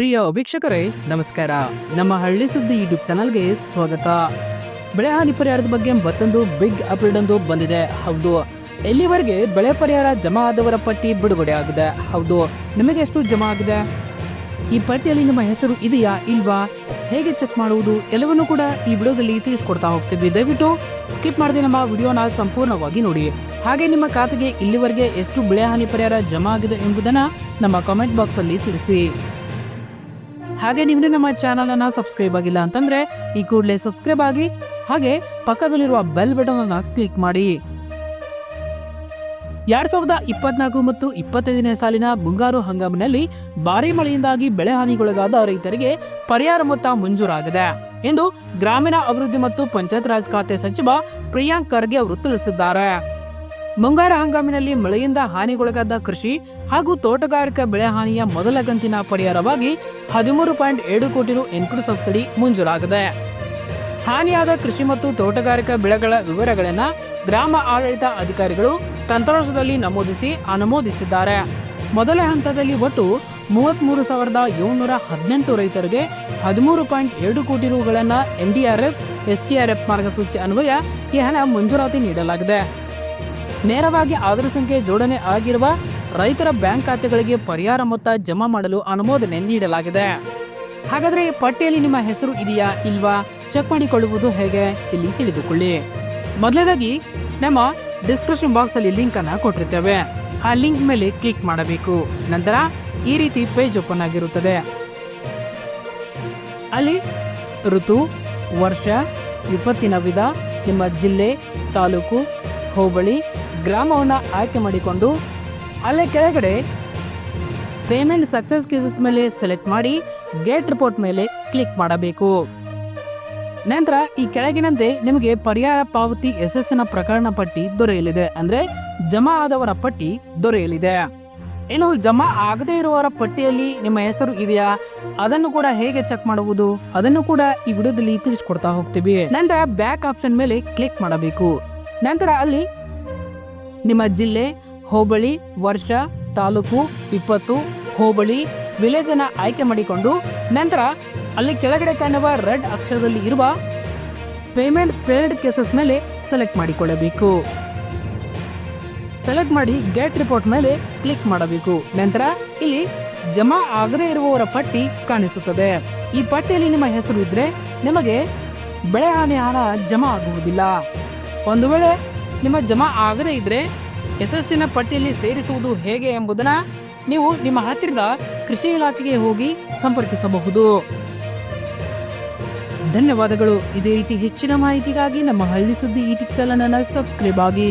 ಪ್ರಿಯ ವೀಕ್ಷಕರೇ, ನಮಸ್ಕಾರ. ನಮ್ಮ ಹಳ್ಳಿ ಸುದ್ದಿ ಯೂಟ್ಯೂಬ್ ಚಾನಲ್ಗೆ ಸ್ವಾಗತ. ಬೆಳೆ ಹಾನಿ ಪರಿಹಾರದ ಬಗ್ಗೆ ಮತ್ತೊಂದು ಬಿಗ್ ಅಪ್ಡೇಟ್ ಒಂದು ಬಂದಿದೆ. ಹೌದು, ಎಲ್ಲಿವರೆಗೆ ಬೆಳೆ ಪರಿಹಾರ ಜಮಾ ಆದವರ ಪಟ್ಟಿ ಬಿಡುಗಡೆ ಆಗಿದೆ? ಹೌದು, ನಿಮಗೆ ಎಷ್ಟು ಜಮಾ ಆಗಿದೆ? ಈ ಪಟ್ಟಿಯಲ್ಲಿ ನಿಮ್ಮ ಹೆಸರು ಇದೆಯಾ, ಇಲ್ವಾ? ಹೇಗೆ ಚೆಕ್ ಮಾಡುವುದು? ಎಲ್ಲವನ್ನೂ ಕೂಡ ಈ ವಿಡಿಯೋದಲ್ಲಿ ತಿಳಿಸ್ಕೊಡ್ತಾ ಹೋಗ್ತೀವಿ. ದಯವಿಟ್ಟು ಸ್ಕಿಪ್ ಮಾಡದೆ ನಮ್ಮ ವಿಡಿಯೋನ ಸಂಪೂರ್ಣವಾಗಿ ನೋಡಿ. ಹಾಗೆ ನಿಮ್ಮ ಖಾತೆಗೆ ಇಲ್ಲಿವರೆಗೆ ಎಷ್ಟು ಬೆಳೆ ಹಾನಿ ಪರಿಹಾರ ಜಮಾ ಆಗಿದೆ ಎಂಬುದನ್ನು ನಮ್ಮ ಕಾಮೆಂಟ್ ಬಾಕ್ಸಲ್ಲಿ ತಿಳಿಸಿ. ಹಾಗೆ ನೀವು ನಮ್ಮ ಚಾನಲ್ ಅನ್ನ ಸಬ್ಸ್ಕ್ರೈಬ್ ಆಗಿಲ್ಲ ಅಂತಂದ್ರೆ ಈ ಕೂಡಲೇ ಸಬ್ಸ್ಕ್ರೈಬ್ ಆಗಿ, ಹಾಗೆ ಪಕ್ಕದಲ್ಲಿರುವ ಬೆಲ್ ಬಟನ್ ಅನ್ನ ಕ್ಲಿಕ್ ಮಾಡಿ. ಎರಡ್ ಸಾವಿರದ ಇಪ್ಪತ್ನಾಲ್ಕು ಮತ್ತು ಇಪ್ಪತ್ತೈದನೇ ಸಾಲಿನ ಮುಂಗಾರು ಹಂಗಾಮಿನಲ್ಲಿ ಭಾರಿ ಮಳೆಯಿಂದಾಗಿ ಬೆಳೆ ಹಾನಿಗೊಳಗಾದ ರೈತರಿಗೆ ಪರಿಹಾರ ಮೊತ್ತ ಮಂಜೂರಾಗಿದೆ ಎಂದು ಗ್ರಾಮೀಣ ಅಭಿವೃದ್ಧಿ ಮತ್ತು ಪಂಚಾಯತ್ ರಾಜ್ ಖಾತೆ ಸಚಿವ ಪ್ರಿಯಾಂಕ್ ಖರ್ಗೆ ಅವರು ತಿಳಿಸಿದ್ದಾರೆ. ಮುಂಗಾರು ಹಂಗಾಮಿನಲ್ಲಿ ಮಳೆಯಿಂದ ಹಾನಿಗೊಳಗಾದ ಕೃಷಿ ಹಾಗೂ ತೋಟಗಾರಿಕಾ ಬೆಳೆ ಹಾನಿಯ ಮೊದಲ ಕಂತಿನ ಪರಿಹಾರವಾಗಿ ಹದಿಮೂರು ಪಾಯಿಂಟ್ ಏಳು ಕೋಟಿ ರು ಇನ್ಪುಟ್ ಸಬ್ಸಿಡಿ ಮಂಜೂರಾಗಿದೆ. ಹಾನಿಯಾದ ಕೃಷಿ ಮತ್ತು ತೋಟಗಾರಿಕಾ ಬೆಳೆಗಳ ವಿವರಗಳನ್ನು ಗ್ರಾಮ ಆಡಳಿತ ಅಧಿಕಾರಿಗಳು ತಂತ್ರಾಂಶದಲ್ಲಿ ನಮೂದಿಸಿ ಅನುಮೋದಿಸಿದ್ದಾರೆ. ಮೊದಲ ಹಂತದಲ್ಲಿ ಒಟ್ಟು ಮೂವತ್ತ್ಮೂರು ಸಾವಿರದ ಏಳ್ನೂರ ಹದಿನೆಂಟು ರೈತರಿಗೆ ಹದಿಮೂರು ಪಾಯಿಂಟ್ ಎರಡು ಕೋಟಿ ರುಗಳನ್ನು ಎನ್ಡಿಆರ್ಎಫ್ ಎಸ್ಟಿಆರ್ಎಫ್ ಮಾರ್ಗಸೂಚಿ ಅನ್ವಯ ಈ ಹಣ ಮಂಜೂರಾತಿ ನೀಡಲಾಗಿದೆ. ನೇರವಾಗಿ ಆಧಾರ್ ಸಂಖ್ಯೆ ಜೋಡಣೆ ಆಗಿರುವ ರೈತರ ಬ್ಯಾಂಕ್ ಖಾತೆಗಳಿಗೆ ಪರಿಹಾರ ಮೊತ್ತ ಜಮಾ ಮಾಡಲು ಅನುಮೋದನೆ ನೀಡಲಾಗಿದೆ. ಹಾಗಾದ್ರೆ ಪಟ್ಟಿಯಲ್ಲಿ ನಿಮ್ಮ ಹೆಸರು ಇದೆಯಾ ಇಲ್ವಾ? ಚೆಕ್ ಮಾಡಿಕೊಳ್ಳುವುದು ಹೇಗೆ ಇಲ್ಲಿ ತಿಳಿದುಕೊಳ್ಳಿ. ಮೊದಲನೇದಾಗಿ ನಮ್ಮ ಡಿಸ್ಕ್ರಿಪ್ಷನ್ ಬಾಕ್ಸ್ ಅಲ್ಲಿ ಲಿಂಕ್ ಅನ್ನ ಕೊಟ್ಟಿರ್ತೇವೆ. ಆ ಲಿಂಕ್ ಮೇಲೆ ಕ್ಲಿಕ್ ಮಾಡಬೇಕು. ನಂತರ ಈ ರೀತಿ ಪೇಜ್ ಓಪನ್ ಆಗಿರುತ್ತದೆ. ಅಲ್ಲಿ ಋತು, ವರ್ಷ, ವಿಪತ್ತಿನ ವಿಧ, ನಿಮ್ಮ ಜಿಲ್ಲೆ, ತಾಲೂಕು, ಹೋಬಳಿ ಗ್ರಾಮವನ್ನು ಆಯ್ಕೆ ಮಾಡಿಕೊಂಡು ಅಲ್ಲೇ ಕೆಳಗಡೆ ಪೇಮೆಂಟ್ ಸಕ್ಸಸ್ ಕೇಸಸ್ ಮೇಲೆ ಸೆಲೆಕ್ಟ್ ಮಾಡಿ ಗೇಟ್ ರಿಪೋರ್ಟ್ ಮೇಲೆ ಕ್ಲಿಕ್ ಮಾಡಬೇಕು. ನಂತರ ಈ ಕೆಳಗಿನಂತೆ ನಿಮಗೆ ಪರಿಹಾರ ಪಾವತಿ ಯಶಸ್ಸಿನ ಪ್ರಕರಣ ಪಟ್ಟಿ ದೊರೆಯಲಿದೆ. ಅಂದ್ರೆ ಜಮಾ ಆದವರ ಪಟ್ಟಿ ದೊರೆಯಲಿದೆ. ಇನ್ನು ಜಮಾ ಆಗದೇ ಇರುವವರ ಪಟ್ಟಿಯಲ್ಲಿ ನಿಮ್ಮ ಹೆಸರು ಇದೆಯಾ? ಅದನ್ನು ಕೂಡ ಹೇಗೆ ಚೆಕ್ ಮಾಡುವುದು? ಅದನ್ನು ಕೂಡ ಈ ವಿಡಿಯೋದಲ್ಲಿ ತಿಳಿಸ್ಕೊಡ್ತಾ ಹೋಗ್ತೀವಿ. ನಂತರ ಬ್ಯಾಕ್ ಆಪ್ಷನ್ ಮೇಲೆ ಕ್ಲಿಕ್ ಮಾಡಬೇಕು. ನಂತರ ಅಲ್ಲಿ ನಿಮ್ಮ ಜಿಲ್ಲೆ, ಹೋಬಳಿ, ವರ್ಷ, ತಾಲೂಕು ವಿಪತ್ತು ಹೋಬಳಿ ವಿಲೇಜ್ ಅನ್ನ ಆಯ್ಕೆ ಮಾಡಿಕೊಂಡು ನಂತರ ಅಲ್ಲಿ ಕೆಳಗಡೆ ಕಾಣುವ ರೆಡ್ ಅಕ್ಷರದಲ್ಲಿ ಇರುವ ಪೇಮೆಂಟ್ ಪೇಯ್ಡ್ ಕೇಸಸ್ ಮೇಲೆ ಸೆಲೆಕ್ಟ್ ಮಾಡಿಕೊಳ್ಳಬೇಕು. ಸೆಲೆಕ್ಟ್ ಮಾಡಿ ಗೇಟ್ ರಿಪೋರ್ಟ್ ಮೇಲೆ ಕ್ಲಿಕ್ ಮಾಡಬೇಕು. ನಂತರ ಇಲ್ಲಿ ಜಮಾ ಆಗದೆ ಇರುವವರ ಪಟ್ಟಿ ಕಾಣಿಸುತ್ತದೆ. ಈ ಪಟ್ಟಿಯಲ್ಲಿ ನಿಮ್ಮ ಹೆಸರು ಇದ್ರೆ ನಿಮಗೆ ಬೆಳೆ ಹಾನಿ ಹಣ ಜಮಾ ಆಗುವುದಿಲ್ಲ. ಒಂದು ವೇಳೆ ನಿಮ್ಮ ಜಮಾ ಆಗದೇ ಇದ್ರೆ ಯಶಸ್ಸಿನ ಪಟ್ಟಿಯಲ್ಲಿ ಸೇರಿಸುವುದು ಹೇಗೆ ಎಂಬುದನ್ನು ನೀವು ನಿಮ್ಮ ಹತ್ತಿರದ ಕೃಷಿ ಇಲಾಖೆಗೆ ಹೋಗಿ ಸಂಪರ್ಕಿಸಬಹುದು. ಧನ್ಯವಾದಗಳು. ಇದೇ ರೀತಿ ಹೆಚ್ಚಿನ ಮಾಹಿತಿಗಾಗಿ ನಮ್ಮ ಹಳ್ಳಿ ಸುದ್ದಿ ಯೂಟ್ಯೂಬ್ ಚಾನಲ್ ಅನ್ನು ಸಬ್ಸ್ಕ್ರೈಬ್ ಆಗಿ.